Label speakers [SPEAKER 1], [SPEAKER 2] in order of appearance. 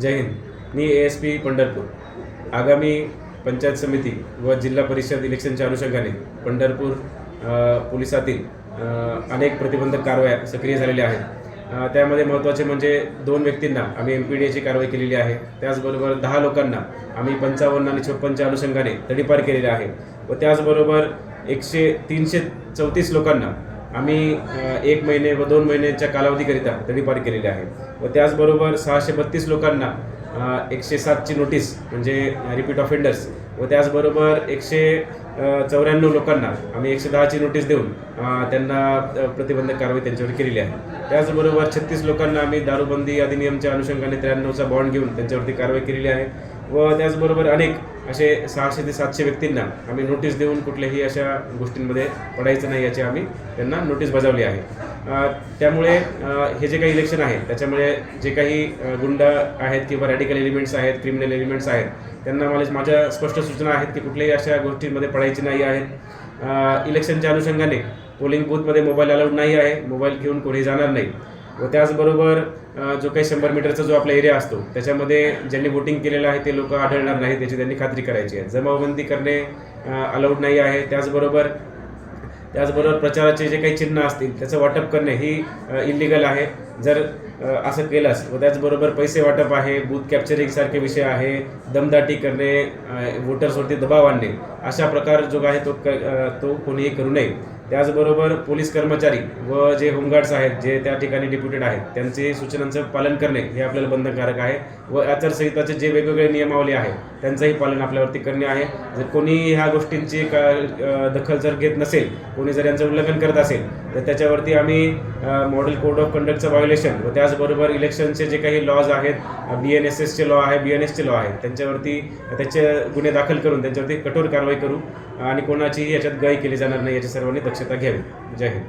[SPEAKER 1] जय हिंद. मी A S P Pandharpur. आगामी पंचायत समिती व जिल्हा परिषद इलेक्शनच्या अनुषंगाने पंढरपूर पोलिसातील अनेक प्रतिबंधक कारवाया सक्रिय झालेल्या आहेत. त्यामध्ये महत्त्वाचे म्हणजे दोन व्यक्तींना आम्ही एम पी डी एची कारवाई केलेली आहे. त्याचबरोबर दहा लोकांना आम्ही पंचावन्न आणि छप्पनच्या अनुषंगाने तडीपार केलेले आहे. व त्याचबरोबर एकशे तीनशे चौतीस लोकांना आम्ही एक महिने व दोन महिन्याच्या कालावधीकरिता तडीपार केलेली आहे. व त्याचबरोबर सहाशे बत्तीस लोकांना एकशे सातची नोटीस म्हणजे रिपीट ऑफेंडर्स व त्याचबरोबर एकशे चौऱ्याण्णव लोकांना आम्ही एकशे दहाची नोटीस देऊन त्यांना प्रतिबंधक कारवाई त्यांच्यावर केलेली आहे. त्याचबरोबर छत्तीस लोकांना आम्ही दारूबंदी अधिनियमच्या अनुषंगाने त्र्याण्णवचा बॉन्ड घेऊन त्यांच्यावरती कारवाई केलेली आहे. व त्याचबरोबर अनेक असे सहाशे ते सातशे व्यक्तींना आम्ही नोटीस देऊन कुठल्याही अशा गोष्टींमध्ये पडायचं नाही याची आम्ही त्यांना नोटीस बजावली आहे. त्यामुळे हे जे काही इलेक्शन आहे त्याच्यामुळे जे काही गुंड आहेत किंवा रॅडिकल एलिमेंट्स आहेत क्रिमिनल एलिमेंट्स आहेत त्यांना मला माझ्या स्पष्ट सूचना आहेत की कुठल्याही अशा गोष्टींमध्ये पडायची नाही आहेत. इलेक्शनच्या अनुषंगाने पोलिंग बूथमध्ये मोबाईल अलाउड नाही आहे मोबाईल घेऊन कोणी जाणार नाही. व त्याचबरोबर जो काही शंभर मीटरचा जो आपला एरिया असतो त्याच्यामध्ये ज्यांनी वोटिंग केलेलं आहे ते लोक आढळणार नाही त्याची त्यांनी खात्री करायची आहे. जमावबंदी करणे अलाउड नाही आहे. त्याचबरोबर त्याचबरोबर प्रचाराचे जे काही चिन्ह असतील त्याचं वाटप करणे ही इलिगल आहे. जर असं केलंस व त्याचबरोबर पैसे वाटप आहे बूथ कॅप्चरिंग सारखे विषय आहे दमदाटी करणे वोटर्सवरती दबाव आणणे अशा प्रकार जो आहे तो क तो कोणीही करू नये. त्याचबरोबर पोलीस कर्मचारी व जे होमगार्ड्स आहेत जे त्या ठिकाणी डिप्युटेड आहेत त्यांचे सूचनांचं पालन करणे हे आपल्याला बंधनकारक आहे. व आचारसंहिताचे जे वेगवेगळे नियमावली आहे त्यांचंही पालन आपल्यावरती करणे आहे. जर कोणी ह्या गोष्टींची का दखल जर घेत नसेल कोणी जर यांचं उल्लंघन करत असेल तर त्याच्यावरती आम्ही मॉडेल कोड ऑफ कंडक्टचं व्हायोलेशन व त्याचबरोबर इलेक्शनचे जे काही लॉज आहेत B N S S law आहे बी एन एसचे लॉ आहेत त्यांच्यावरती त्याचे गुन्हे दाखल करून त्यांच्यावरती कठोर कारवाई करू आणि कोणाचीही याच्यात गाई केली जाणार नाही याची सर्वांनी दक्षता घ्यावी. जय हिंद.